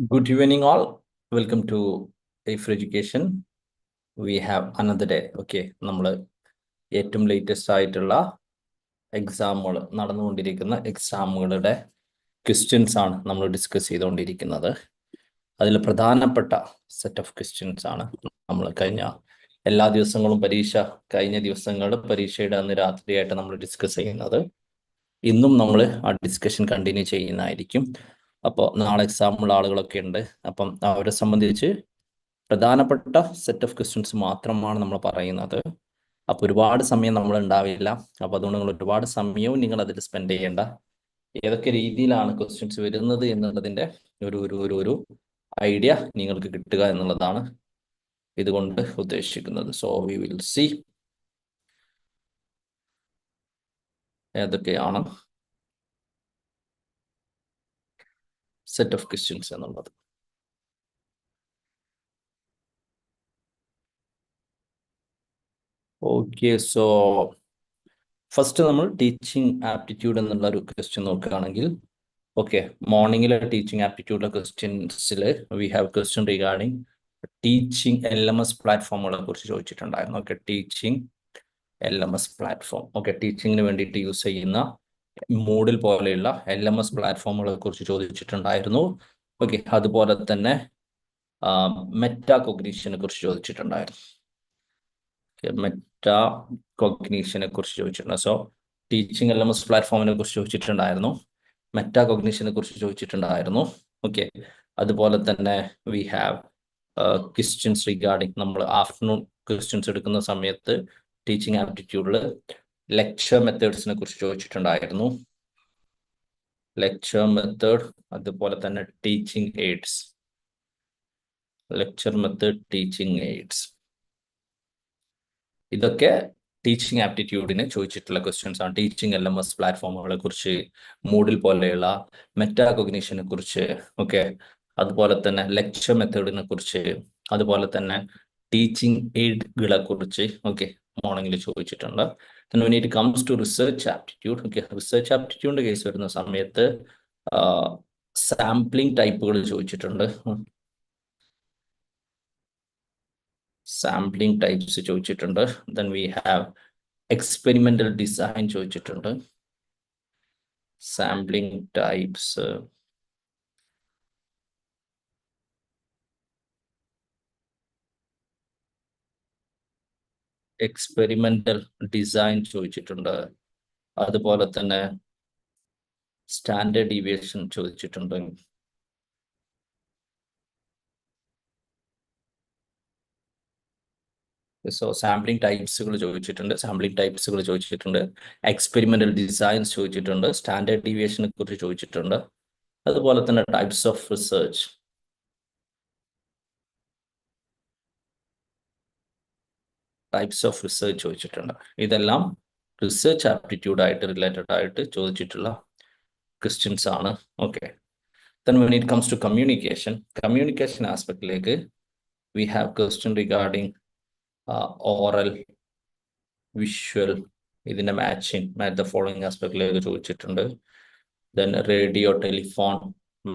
Good evening, all. To A for Education. We have another day. Okay, നമ്മൾ ഏറ്റവും latest ആയിട്ടുള്ള എക്സാമുകൾ നടന്നുകൊണ്ടിരിക്കുന്ന എക്സാമുകളുടെ questions ആണ് നമ്മൾ ഡിസ്കസ് ചെയ്തുകൊണ്ടിരിക്കുന്നത് അതിൽ പ്രധാനപ്പെട്ട സെറ്റ് ഓഫ് ക്വസ്റ്റ്യൻസ് ആണ് നമ്മൾ കഴിഞ്ഞ എല്ലാ ദിവസങ്ങളും പരീക്ഷ കഴിഞ്ഞ ദിവസങ്ങൾ പരീക്ഷയുടെ അന്ന് രാത്രിയായിട്ട് നമ്മൾ ഡിസ്കസ് ചെയ്യുന്നത് ഇന്നും നമ്മൾ ആ ഡിസ്കഷൻ കണ്ടിന്യൂ ചെയ്യുന്നതായിരിക്കും അപ്പോൾ നാളെ എക്സാമുള്ള ആളുകളൊക്കെ ഉണ്ട് അപ്പം അവരെ സംബന്ധിച്ച് പ്രധാനപ്പെട്ട സെറ്റ് ഓഫ് ക്വസ്റ്റ്യൻസ് മാത്രമാണ് നമ്മൾ പറയുന്നത്. അപ്പോൾ ഒരുപാട് സമയം നമ്മൾ ഉണ്ടാവില്ല. അപ്പോൾ അതുകൊണ്ട് നിങ്ങൾ ഒരുപാട് സമയവും നിങ്ങൾ അതിൽ സ്പെൻഡ് ചെയ്യേണ്ട. ഏതൊക്കെ രീതിയിലാണ് ക്വസ്റ്റ്യൻസ് വരുന്നത് എന്നുള്ളതിന്റെ ഒരു ഒരു ഒരു ഒരു ഐഡിയ നിങ്ങൾക്ക് കിട്ടുക എന്നുള്ളതാണ് ഇതുകൊണ്ട് ഉദ്ദേശിക്കുന്നത്. സോ വി വിൽ സി ഏതൊക്കെയാണ്? സെറ്റ് ഓഫ് ക്വസ്റ്റ്യൻസ് എന്നുള്ളത് ഓക്കെ സോ ഫസ്റ്റ് നമ്മൾ ടീച്ചിങ് ആപ്റ്റിറ്റ്യൂഡ് എന്നുള്ള ഒരു ക്വസ്റ്റ്യൻ നോക്കുകയാണെങ്കിൽ ഓക്കെ മോർണിംഗിലെ ടീച്ചിങ് ആപ്റ്റിറ്റ്യൂഡിലെ ക്വസ്റ്റ്യൻസിൽ we have question regarding teaching L M S പ്ലാറ്റ്ഫോമുകളെ കുറിച്ച് ചോദിച്ചിട്ടുണ്ടായിരുന്നു. Okay teaching L M S platform okay ടീച്ചിങ്ങിന് വേണ്ടിയിട്ട് യൂസ് ചെയ്യുന്ന മൂഡിൽ പോലെയുള്ള എൽ എം എസ് പ്ലാറ്റ്ഫോമുകളെ കുറിച്ച് ചോദിച്ചിട്ടുണ്ടായിരുന്നു. ഓക്കെ അതുപോലെ തന്നെ മെറ്റാ കൊഗ്നീഷനെ കുറിച്ച് ചോദിച്ചിട്ടുണ്ടായിരുന്നു. മെറ്റാ കൊഗ്നീഷനെ കുറിച്ച് ചോദിച്ചിട്ടുണ്ട്. So teaching L M S പ്ലാറ്റ്ഫോമിനെ കുറിച്ച് ചോദിച്ചിട്ടുണ്ടായിരുന്നു. മെറ്റാ കൊഗ്നീഷനെ കുറിച്ച് ചോദിച്ചിട്ടുണ്ടായിരുന്നു. ഓക്കെ അതുപോലെ തന്നെ വി ഹാവ് ക്വസ്റ്റ്യൻസ് റിഗാർഡിങ് നമ്മൾ ആഫ്റ്റർനൂൺ ക്വസ്റ്റ്യൻസ് എടുക്കുന്ന സമയത്ത് ടീച്ചിങ് ആപ്റ്റിറ്റ്യൂഡിൽ ലെക്ചർ മെത്തേഡ്സിനെ കുറിച്ച് ചോദിച്ചിട്ടുണ്ടായിരുന്നു. ലെക്ചർ മെത്തേഡ് അതുപോലെ തന്നെ teaching aids lecture method teaching aids ഇതൊക്കെ ടീച്ചിങ് ആപ്റ്റിറ്റ്യൂഡിന് ചോദിച്ചിട്ടുള്ള ക്വസ്റ്റ്യൻസ് ആണ്. ടീച്ചിങ് എൽ എം എസ് പ്ലാറ്റ്ഫോമുകളെ കുറിച്ച് മൂഡിൽ പോലെയുള്ള മെറ്റാകോഗ്നീഷനെ കുറിച്ച് ഓക്കെ അതുപോലെ തന്നെ ലെക്ചർ മെത്തേഡിനെ കുറിച്ച് അതുപോലെ തന്നെ ടീച്ചിങ് എയ്ഡുകളെ കുറിച്ച് ഓക്കെ മോർണിംഗിൽ ചോദിച്ചിട്ടുണ്ട്. Then when it comes to research aptitude okay research aptitude case വരുന്ന സമയത്ത് സാമ്പിളിംഗ് ടൈപ്പുകൾ ചോദിച്ചിട്ടുണ്ട്. സാമ്പിളിംഗ് ടൈപ്സ് ചോദിച്ചിട്ടുണ്ട്. Then we have experimental design ചോദിച്ചിട്ടുണ്ട്. സാമ്പിളിംഗ് ടൈപ്സ് എക്സ്പെരിമെന്റൽ ഡിസൈൻ ചോദിച്ചിട്ടുണ്ട്. അതുപോലെ തന്നെ സ്റ്റാൻഡേർഡ് ഡീവിയേഷൻ ചോദിച്ചിട്ടുണ്ട്. സോ സാമ്പിളിംഗ് ടൈപ്സുകൾ ചോദിച്ചിട്ടുണ്ട്. സാമ്പിളിംഗ് ടൈപ്സുകൾ ചോദിച്ചിട്ടുണ്ട്. എക്സ്പെരിമെന്റൽ ഡിസൈൻസ് ചോദിച്ചിട്ടുണ്ട്. സ്റ്റാൻഡേർഡ് ഡീവിയേഷനെ കുറിച്ച് ചോദിച്ചിട്ടുണ്ട്. അതുപോലെ തന്നെ types of research types of research ചോദിച്ചിട്ടുണ്ട്. ഇതെല്ലാം റിസർച്ച് ആപ്റ്റിറ്റ്യൂഡ് ആയിട്ട് റിലേറ്റഡ് ആയിട്ട് ചോദിച്ചിട്ടുള്ള ക്വസ്റ്റ്യൻസ് ആണ്. Okay it comes to communication communication ആസ്പെക്ടിലേക്ക് we have question regarding oral visual ഇതിന്റെ മാച്ചിങ് മാറ്റ് ദ ഫോളോയിങ് ആസ്പെക്റ്റിലേക്ക് ചോദിച്ചിട്ടുണ്ട്. Then radio telephone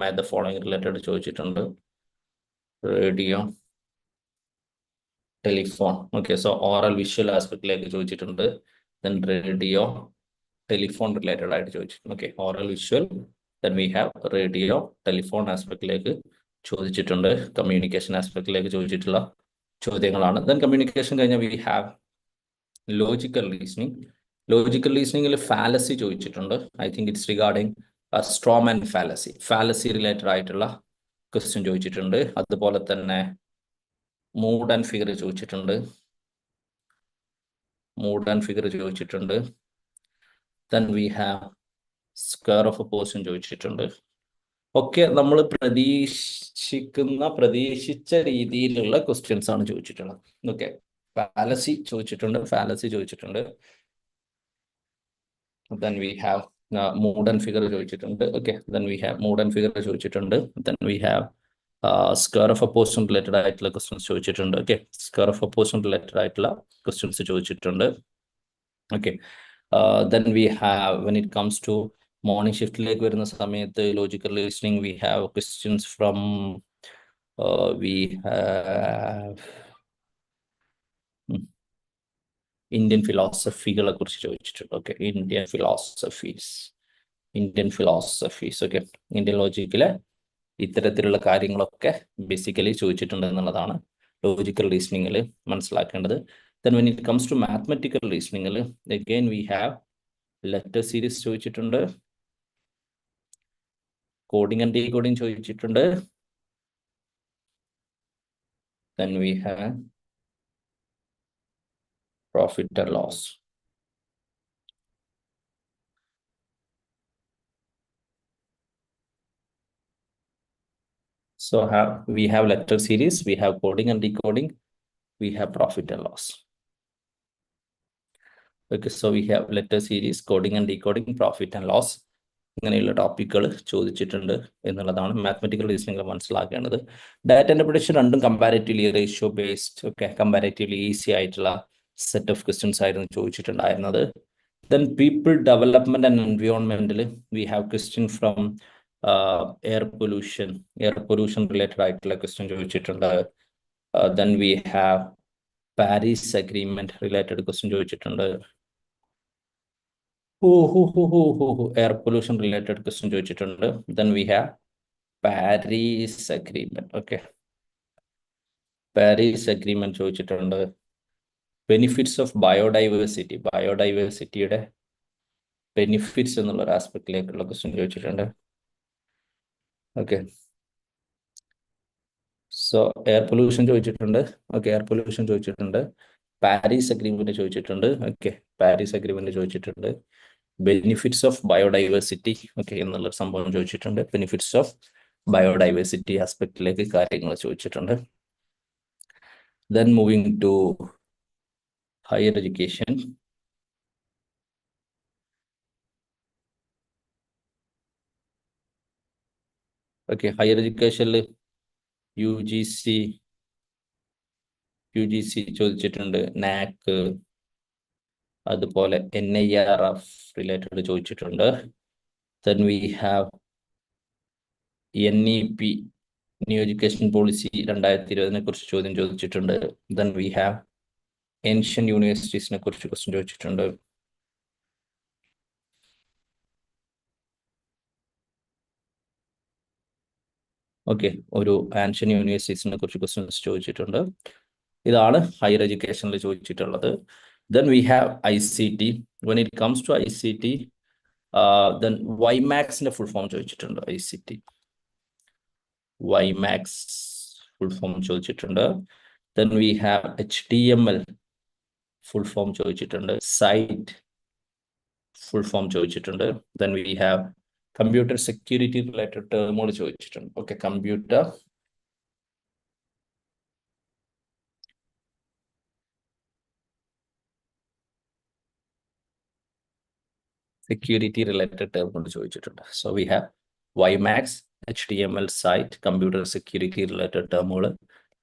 match the following related ചോദിച്ചിട്ടുണ്ട്. Radio telephone. Okay so oral visual ആസ്പെക്റ്റിലേക്ക് ചോദിച്ചിട്ടുണ്ട്. Then radio telephone related ആയിട്ട് ചോദിച്ചിട്ടുണ്ട്. Okay oral visual then we have radio telephone ആസ്പെക്റ്റിലേക്ക് ചോദിച്ചിട്ടുണ്ട്. Communication ആസ്പെക്റ്റിലേക്ക് ചോദിച്ചിട്ടുള്ള ചോദ്യങ്ങളാണ്. ദെൻ കമ്മ്യൂണിക്കേഷൻ കഴിഞ്ഞാൽ we have logical reasoning logical റീസണിങ്ങിൽ fallacy ചോദിച്ചിട്ടുണ്ട്. I think it's regarding storm and fallacy fallacy related ആയിട്ടുള്ള ക്വസ്റ്റ്യൻ ചോദിച്ചിട്ടുണ്ട്. അതുപോലെ തന്നെ മൂഡ് ആൻഡ് ഫിഗർ ചോദിച്ചിട്ടുണ്ട്. മൂഡ് ആൻഡ് ഫിഗർ ചോദിച്ചിട്ടുണ്ട്. Then we have square of person ചോദിച്ചിട്ടുണ്ട്. ഒക്കെ നമ്മൾ പ്രതീക്ഷിക്കുന്ന പ്രതീക്ഷിച്ച രീതിയിലുള്ള ക്വസ്റ്റ്യൻസ് ആണ് ചോദിച്ചിട്ടുള്ളത്. ഓക്കെ ഫാലസി ചോദിച്ചിട്ടുണ്ട് ഫാലസി ചോദിച്ചിട്ടുണ്ട്. Then we have mood and figure ചോദിച്ചിട്ടുണ്ട്. Okay then we have mood and figure ചോദിച്ചിട്ടുണ്ട്. Then we have square of opposition related ആയിട്ടുള്ള ക്വസ്റ്റ്യൻസ് ചോദിച്ചിട്ടുണ്ട്. Okay square of opposition related ആയിട്ടുള്ള ക്വസ്റ്റ്യൻസ് ചോദിച്ചിട്ടുണ്ട്. Okay then we have when it comes to morning ഷിഫ്റ്റിലേക്ക് വരുന്ന സമയത്ത് logical reasoning we have questions from we have Indian ഫിലോസഫികളെ കുറിച്ച് ചോദിച്ചിട്ടുണ്ട്. Okay Indian philosophies Indian philosophies okay Indian ലോജിക്കിലെ ഇത്തരത്തിലുള്ള കാര്യങ്ങളൊക്കെ basically ചോദിച്ചിട്ടുണ്ട് എന്നുള്ളതാണ് ലോജിക്കൽ റീസണിങ്ങിൽ മനസ്സിലാക്കേണ്ടത്. Then when it comes to mathematical റീസണിങ്ങിൽ again we have letter series ചോദിച്ചിട്ടുണ്ട്. കോഡിംഗ് ആൻഡ് ഡീകോഡിംഗ് ചോദിച്ചിട്ടുണ്ട്. Then we have profit and loss So have we have letter series, we have coding and decoding, we have profit and loss. Okay, so we have letter series, coding and decoding, profit and loss. ഇങ്ങനെയുള്ള ടോപ്പിക്കുകൾ ചോദിച്ചിട്ടുണ്ട് എന്നുള്ളതാണ് mathematical reasoning മനസ്സിലാക്കേണ്ടത് data interpretation രണ്ടും comparatively ratio based ഒക്കെ comparatively easy ആയിട്ടുള്ള set of questions ആയിരുന്നു ചോദിച്ചിട്ടുണ്ടായിരുന്നത് then people development and എൻവിയോൺമെന്റിൽ we have question from air pollution air pollution related ആയിട്ടുള്ള ക്വസ്റ്റ്യൻ ചോദിച്ചിട്ടുണ്ട്. Then we have Paris agreement related question ചോദിച്ചിട്ടുണ്ട്. Air pollution related question ചോദിച്ചിട്ടുണ്ട്. Then we have Paris agreement okay Paris agreement ചോദിച്ചിട്ടുണ്ട്. Benefits of biodiversity ബയോഡൈവേഴ്സിറ്റിയുടെ benefits എന്നുള്ള ഒരു ആസ്പെക്റ്റിലേക്കുള്ള question ചോദിച്ചിട്ടുണ്ട്. ഓക്കെ സോ എയർ പൊല്യൂഷൻ ചോദിച്ചിട്ടുണ്ട്. ഓക്കെ എയർ പൊല്യൂഷൻ ചോദിച്ചിട്ടുണ്ട്. പാരീസ് അഗ്രിമെന്റ് ചോദിച്ചിട്ടുണ്ട്. ഓക്കെ പാരീസ് അഗ്രിമെന്റ് ചോദിച്ചിട്ടുണ്ട്. ബെനിഫിറ്റ്സ് ഓഫ് ബയോഡൈവേഴ്സിറ്റി ഓക്കെ എന്നുള്ള സംഭവം ചോദിച്ചിട്ടുണ്ട്. ബെനിഫിറ്റ്സ് ഓഫ് ബയോഡൈവേഴ്സിറ്റി ആസ്പെക്റ്റിലേക്ക് കാര്യങ്ങൾ ചോദിച്ചിട്ടുണ്ട്. Then moving to higher education okay higher എഡ്യൂക്കേഷനിൽ U G C U G C ചോദിച്ചിട്ടുണ്ട് നാക്ക് അതുപോലെ N I R F related ചോദിച്ചിട്ടുണ്ട്. Then we have N E P new education policy രണ്ടായിരത്തി ഇരുപതിനെ കുറിച്ച് ചോദ്യം ചോദിച്ചിട്ടുണ്ട്. ദെൻ വി ഹാവ് ഏൻഷ്യൻ യൂണിവേഴ്സിറ്റീസിനെ കുറിച്ച് ക്വസ്റ്റ്യൻ ചോദിച്ചിട്ടുണ്ട്. ഓക്കെ ഒരു ആൻഷ്യൻ യൂണിവേഴ്സിറ്റീസിനെ കുറിച്ച് ക്വസ്റ്റ്യൻസ് ചോദിച്ചിട്ടുണ്ട്. ഇതാണ് ഹയർ എഡ്യൂക്കേഷനിൽ ചോദിച്ചിട്ടുള്ളത്. Then we have I C T when it comes to I C T then വൈമാക്സിന്റെ full form ചോദിച്ചിട്ടുണ്ട് I C T WiMAX full form ചോദിച്ചിട്ടുണ്ട്. Then we have H T M L full form ചോദിച്ചിട്ടുണ്ട്. Site full form ചോദിച്ചിട്ടുണ്ട്. Then we have computer security related ടേമുകൾ ചോദിച്ചിട്ടുണ്ട്. Okay computer security related term കൊണ്ട് ചോദിച്ചിട്ടുണ്ട്. So we have WiMAX H D M L site computer security related ടേമുകൾ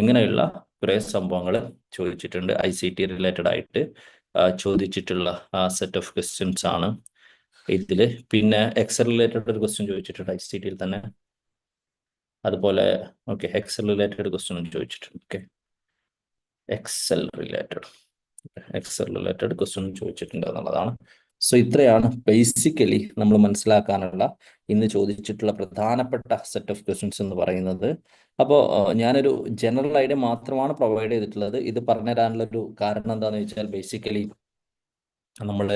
ഇങ്ങനെയുള്ള കുറേ സംഭവങ്ങൾ ചോദിച്ചിട്ടുണ്ട്. I C T related ആയിട്ട് ചോദിച്ചിട്ടുള്ള സെറ്റ് ഓഫ് ക്വസ്റ്റ്യൻസ് ആണ്. ഇതിൽ പിന്നെ എക്സൽ റിലേറ്റഡ് ഒരു ക്വസ്റ്റ്യൻ ചോദിച്ചിട്ടുണ്ട് ഐ സി ടിയിൽ തന്നെ. അതുപോലെ ഓക്കെ എക്സൽ റിലേറ്റഡ് ക്വസ്റ്റ്യൻ ചോദിച്ചിട്ടുണ്ട് okay Excel related Excel related question ചോദിച്ചിട്ടുണ്ട് എന്നുള്ളതാണ്. സോ ഇത്രയാണ് ബേസിക്കലി നമ്മൾ മനസ്സിലാക്കാനുള്ള ഇന്ന് ചോദിച്ചിട്ടുള്ള പ്രധാനപ്പെട്ട സെറ്റ് ഓഫ് ക്വസ്റ്റ്യൻസ് എന്ന് പറയുന്നത്. അപ്പോൾ ഞാനൊരു ജനറൽ ഐഡിയ മാത്രമാണ് പ്രൊവൈഡ് ചെയ്തിട്ടുള്ളത്. ഇത് പറഞ്ഞു തരാനുള്ള ഒരു കാരണം എന്താണെന്ന് വെച്ചാൽ ബേസിക്കലി നമ്മൾ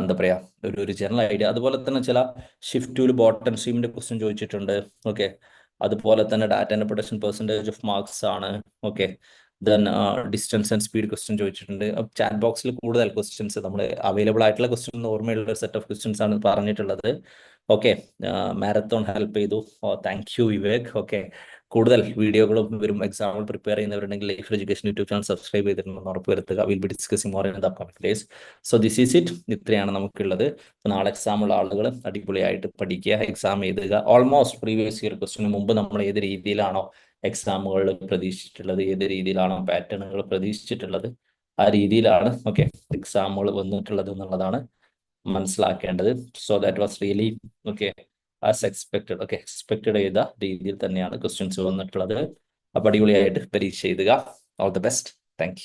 എന്താ പറയാ ഒരു ഒരു ജനറൽ ഐഡിയ അതുപോലെ തന്നെ ചില ഷിഫ്റ്റ് ടൂൽ ബോട്ടൺ സ്ട്രീമിന്റെ ക്വസ്റ്റ്യൻ ചോദിച്ചിട്ടുണ്ട്. ഓക്കെ അതുപോലെ തന്നെ data interpretation percentage of marks ആണ്. Okay then distance and speed question ചോദിച്ചിട്ടുണ്ട്. ചാറ്റ് ബോക്സിൽ കൂടുതൽ ക്വസ്റ്റ്യൻസ് നമ്മൾ അവൈലബിൾ ആയിട്ടുള്ള ക്വസ്റ്റ്യൻ ഓർമ്മയുള്ള ഒരു സെറ്റ് ഓഫ് ക്വസ്റ്റ്യൻസ് ആണ് പറഞ്ഞിട്ടുള്ളത്. ഓക്കെ മാരത്തോൺ ഹെൽപ്പ് ചെയ്തു. താങ്ക് യു വിവേക് ഓക്കെ കൂടുതൽ വീഡിയോകളും വരും example prepare ചെയ്യുന്നവരുണ്ടെങ്കിൽ life education YouTube channel subscribe ചെയ്തിട്ടുണ്ടെന്ന് ഉറപ്പ് വരുത്തുക. Will be discussing more in the upcoming days so this is it ഇത്രയാണ് നമുക്കുള്ളത്. നാളെ എക്സാം ഉള്ള ആളുകൾ അടിപൊളിയായിട്ട് പഠിക്കുക എക്സാം എഴുതുക. ഓൾമോസ്റ്റ് പ്രീവിയസ് ഇയർ ക്വസ്റ്റിന് മുമ്പ് നമ്മൾ ഏത് രീതിയിലാണോ എക്സാമുകൾ പ്രതീക്ഷിച്ചിട്ടുള്ളത് ഏത് രീതിയിലാണോ പാറ്റേണുകൾ പ്രതീക്ഷിച്ചിട്ടുള്ളത് ആ രീതിയിലാണ് ഓക്കെ എക്സാമുകൾ വന്നിട്ടുള്ളത് എന്നുള്ളതാണ് മനസ്സിലാക്കേണ്ടത്. So that was really okay as expected okay expected ചെയ്ത രീതിയിൽ തന്നെയാണ് ക്വസ്റ്റ്യൻസ് വന്നിട്ടുള്ളത്. അപ്പൊ അടിപൊളിയായിട്ട് പരീക്ഷ എഴുതുക. All the best thank